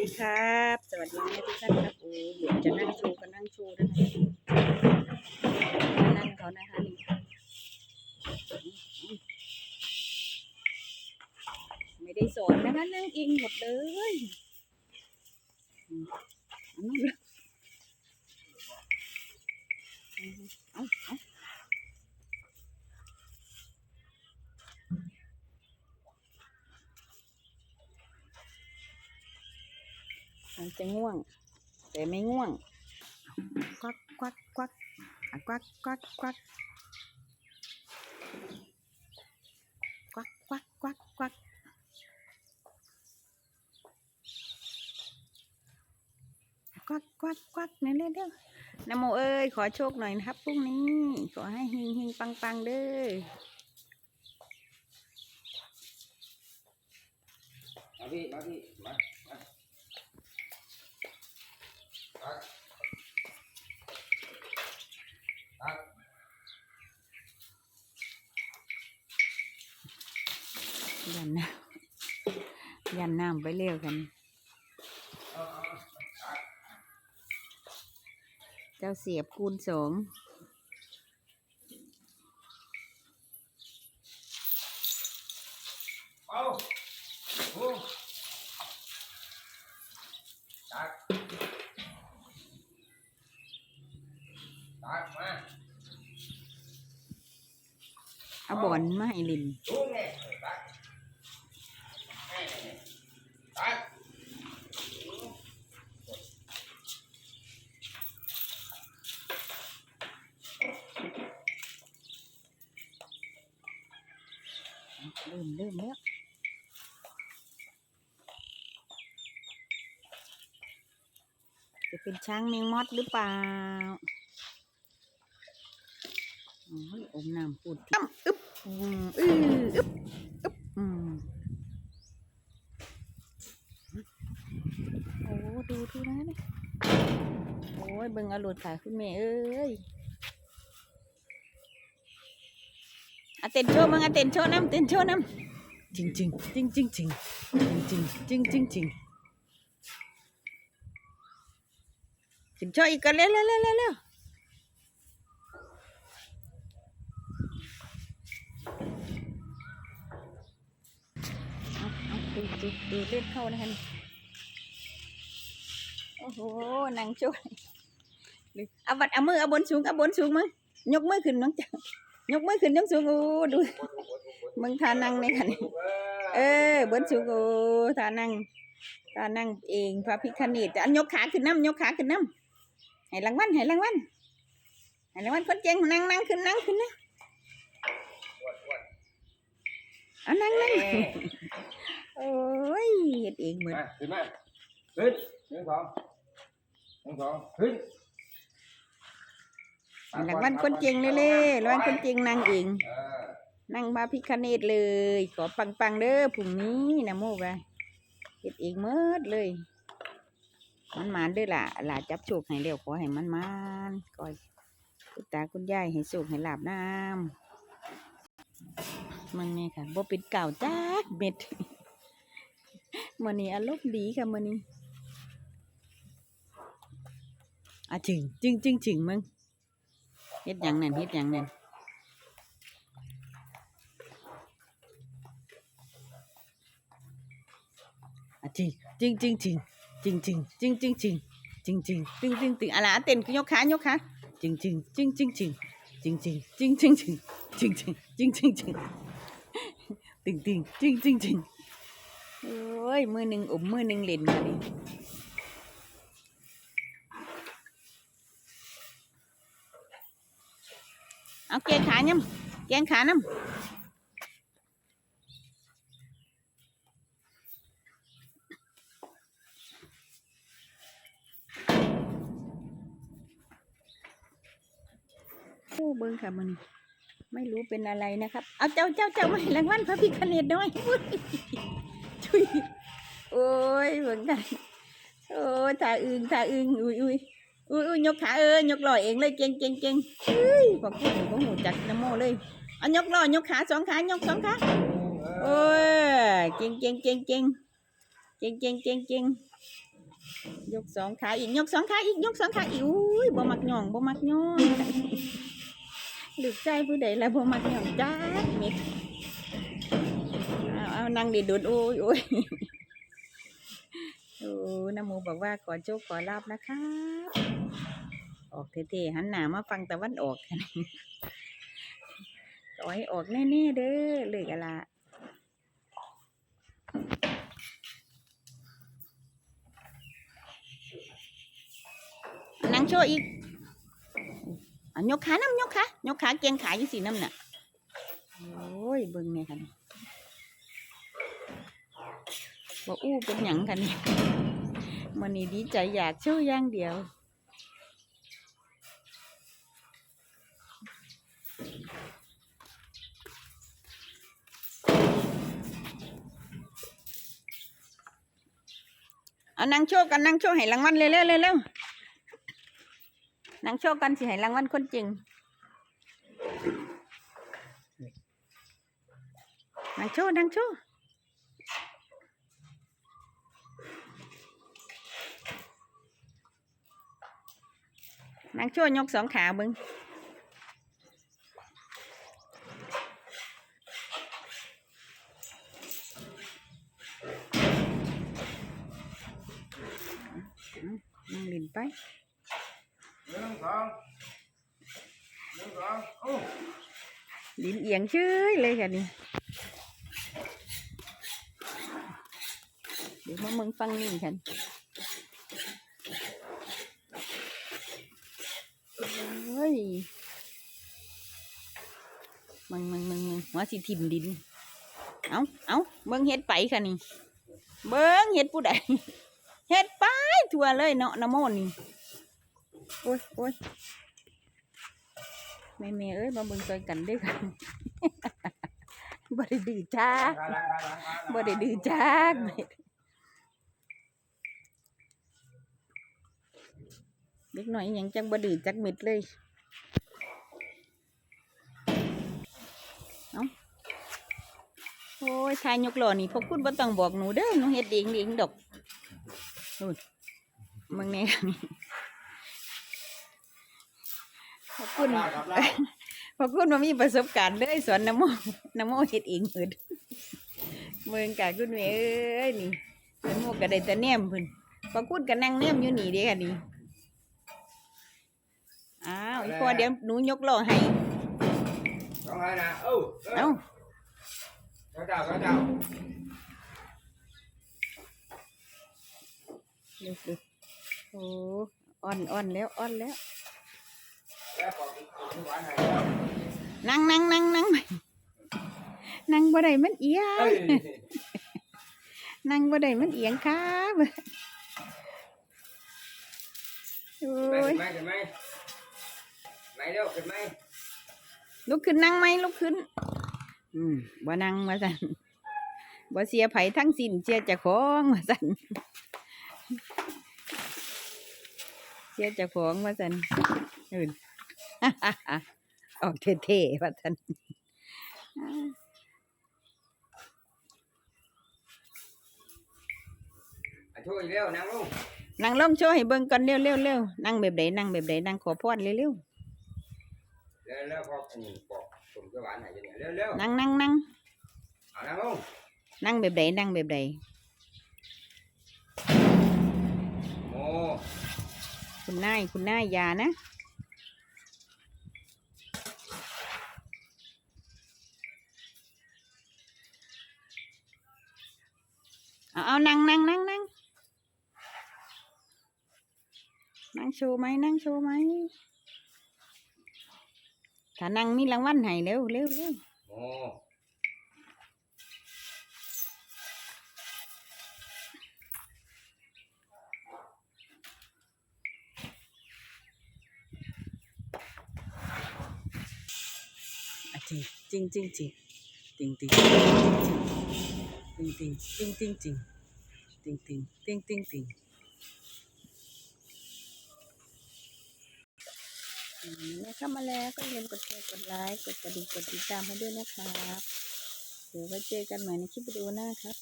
ดีครับ สวัสดีแม่ทุกท่านครับโอ้เดี๋ยวจะนั่งโชว์ก็นั่งโชว์นะคะนั่งเขานะคะนี่ไม่ได้สอนนะคะนั่งเองหมดเลยอืมเอานู่นเลยเอาเอา จะง่วง แต่ไม่ง่วง ควักควักควักอะควักควักควักควักควักควักควักควักควักควักเร็วเร็วนโมเอ้ยขอโชคหน่อยนะครับพรุ่งนี้ขอให้เฮงเฮงปังปังเด้อมาพี่มาพี่มามาตักตัก ยันน้ำ ยันน้ำไปเร็วกันเอาเอาตักเจ้าเสียบคูณสองเอาโอ้ตักตักมาเอาบอลมาให้ลิน ลุงเนี่ยตักให้เนี่ยตัก เริ่มเริ่มแล้วจะเป็นช้างแมงมอดหรือเปล่าโอ้ยอมน้ำปูดตั้มอึ๊บอืมอืออึ๊บอึ๊บอืมโอ้ดูดูนะเนี่ยโอ้ยเบิ่งอาหลุดขาคุณแม่เอ้ยอะ เต้นโชว์มึงอะเต้นโชว์น้ำเต้นโชว์น้ำจริงจริงจริงจริงจริงจริงจริงจริงจริงจริงโชว์อีกกันเร็วเร็วเร็วเร็วเร็วเอาเอาดูดูดูเล่นเข้านะคะนี่โอ้โหนางโชว์เลยเอาบัดเอามือเอาบนสูงเอาบนสูงมึงยกมือขึ้นน้องจ๋า ยกมือขึ้นยกสูงโอ้ดูมึงทานั่งในขันเออบนสูงโอ้ทานั่งทานั่งเองพระพิคเนตอันยกขาขึ้นน้ำยกขาขึ้นน้ำให้รางวัลให้รางวัลให้รางวัลคนเจ๋งนั่งนั่งขึ้นนั่งขึ้นนะเอานั่งนั่งโอ้ยเฮ็ดเองเหมือนมาขึ้นมาขึ้นหนึ่งสองหนึ่งสองขึ้นให้ รางวัลคนเจ๋งเลยเลยรางวัลคนเจ๋งนั่งเองเออนั่งพระพิคเนตเลย ขอปังปังๆเด้อพรุ่งนี้นะโมไปเฮ็ดเองเมิดเลย มันมานเด้วยล่ะหลาจับโชคให้เร็วขอให้มันมานก้อยคุณตาคุณยายให้โชคให้ลาบน้ำมันนี่ค่ะบ่เป็นเก่าจักเม็ดมื้อนี้อารมณ์ดีค่ะมื้อนี้อะจริงจริงจริงจริงมึง เฮ็ดหยังนั่นเฮ็ดหยังนั่นจริงจริงจริงจริงจริงจริงจริงจริงจริงจริงจริงจริงจริงจริงอะไรเต้นยกขายกขาจริงจริงจริงจริงจริงจริงจริงจริงจริงจริงจริงจริงจริงจริงจริงติงติงจริงจริงจริงโอ้ยมือหนึ่งอมมือหนึ่งเล่นมาดิ เอาเกงขาน้ำเกงขาน้ำโอ้เบิ้งค่ะมันไม่รู้เป็นอะไรนะครับ เอาเจ้าเจ้าเจ้าไม่รางวัลพระพิคเนตด้วยอุ๊ยชุยโอ้ยเบิ้งกันโอ้ยตาอึงตาอึงอุ้ยอุ้ย อุ้ยอุ้ยยกขาเอ้ยยกลอยเองเลยเก่งเก่งเก่งเฮ้ยบอกพูดถึงของหูจักนะโมเลยเอายกลอยยกขาสองขายกสองขาโอ้ยเก่งเก่งเก่งเก่งเก่งเก่งเก่งเก่งยกสองขาอีกยกสองขาอีกยกสองขาอีกอุ้ยบ่มักย่องบ่มักย่องลูกใจผู้ใดแล้วบ่มักย่องจ้าเม็ดเอาเอานั่งดิดุดโอ้ยโอ้ย โอ้น้ำมูบอกว่าขอโชคขอลาบนะคะ ออกเท่ๆหันหน้ามาฟังตะวันออกกันขอให้ออกแน่ๆเด้อเลยกะละนังโชว์อีกยกขาน้ำยกขายกขาเกียงขาอยู่สีน้ำน่ะ โอ้ยเบิ่งเนี่ยค่ะ นี่บอู้เป็นหยังค่ะนี่มันนี่ดีใจอยากโชว์อย่างเดียวเอานั่งโชว์กันนั่งโชว์ให้รางวัลเร็วๆเร็วๆนั่งโชว์กันสิให้รางวัลคนจริงนั่งโชว์นั่งโชว์ นั่งโชว์ยกสองขาเบึงนั่งลินไปหนึ่งสองหนึ่งสองโอ้ลิ้นเอียงเฉยเลยค่ะนี่เดี๋ยวมามึงฟังนี่ฉันเฮ้ ยมึงมึงมึงมึงหัวสิทิมดิน เอาเอาเบิ่งเฮ็ดไปค่ะนี่ เบิ่งเฮ็ดผู้ใดเฮ็ดไปทั่วเลยเนาะน้ำโมนนี่ โอ้ยโอ้ยแม่แม่เอ้ยมาเบิ่งซอยกันด้วยค่ะบ่ได้ดื้อจ้าบ่ได้ดื้อจักเม็ดเด็กหน่อยยังจังบ่ดื้อจักเม็ดเลย เอ้า โอ้ยชายยกหล่อนี่พวกคุณบ่ต้องบอกหนูเด้อหนูเฮ็ดเองเองดอกนู่นมึงแน่นี่พวกคุณได้ครับได้พอคุณมามีประสบการณ์เลยสอนน้ำโมน้ำโมเฮ็ดเองเพิ่นเมืองกาคุณแม่เอ้ยนี่น้ำโมก็ได้แต่แนมเพิ่นพอคุณก็นั่งแนมอยู่นี่เด้ค่ะนี่อ้าวอีพอเดี๋ยวหนูยกล้อให้สองให้นะเอ้า เอ้าเจ้าเจ้าเจ้าเจ้าเร็วสิโอ้อ่อนอ่อนแล้วอ่อนแล้ว แล้วบอกกินหวานให้แล้วนั่งนั่งนั่งนั่งนั่งบ่ได้มันเอียง เอ้ยนั่งบ่ได้มันเอียงครับโอ้ไปย ขึ้นไหมขึ้นไหมไหนเร็วขึ้นไหมลุกขึ้นนั่งไหมลุกขึ้น อืมบ่นั่งว่าสันบ่เสียไผทั้งสิ้นเสียเจ้าของว่าสันเสียเจ้าของว่าสันอื่นออกเท่ๆว่าสันอะช่วยเร็วนั่งลงนั่งลงโชว์ให้เบิ่งก่อนเร็วเร็วเร็วนั่งแบบใดนั่งแบบใดนั่งขอพรเร็วเร็วเร็วเร็วพออันนี้บอก cùng cái bạn này cho nè leo năng năng năng năng không? Năng bẹp đậy năng bẹp đậy. คุณนายคุณนายยานะเอาเอานั่งนั่งนั่งนั่งนั่งชูไหมนั่งชูไหม ถ้านั่งมีรางวัลให้เร็วเร็วเร็วโมอะจริงจริงจริงจริงจริงจริงจริงจริงจริงจริงจริงจริงจริงจริงจริงจริง นะครับมาแล้วก็อย่าลืมกดแชร์กดไลค์กดกระดิ่งกดติดตามให้ด้วยนะครับเดี๋ยวไว้เจอกันใหม่ในคลิปวิดีโอหน้าครับ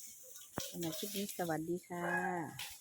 สำหรับคลิปนี้สวัสดีค่ะ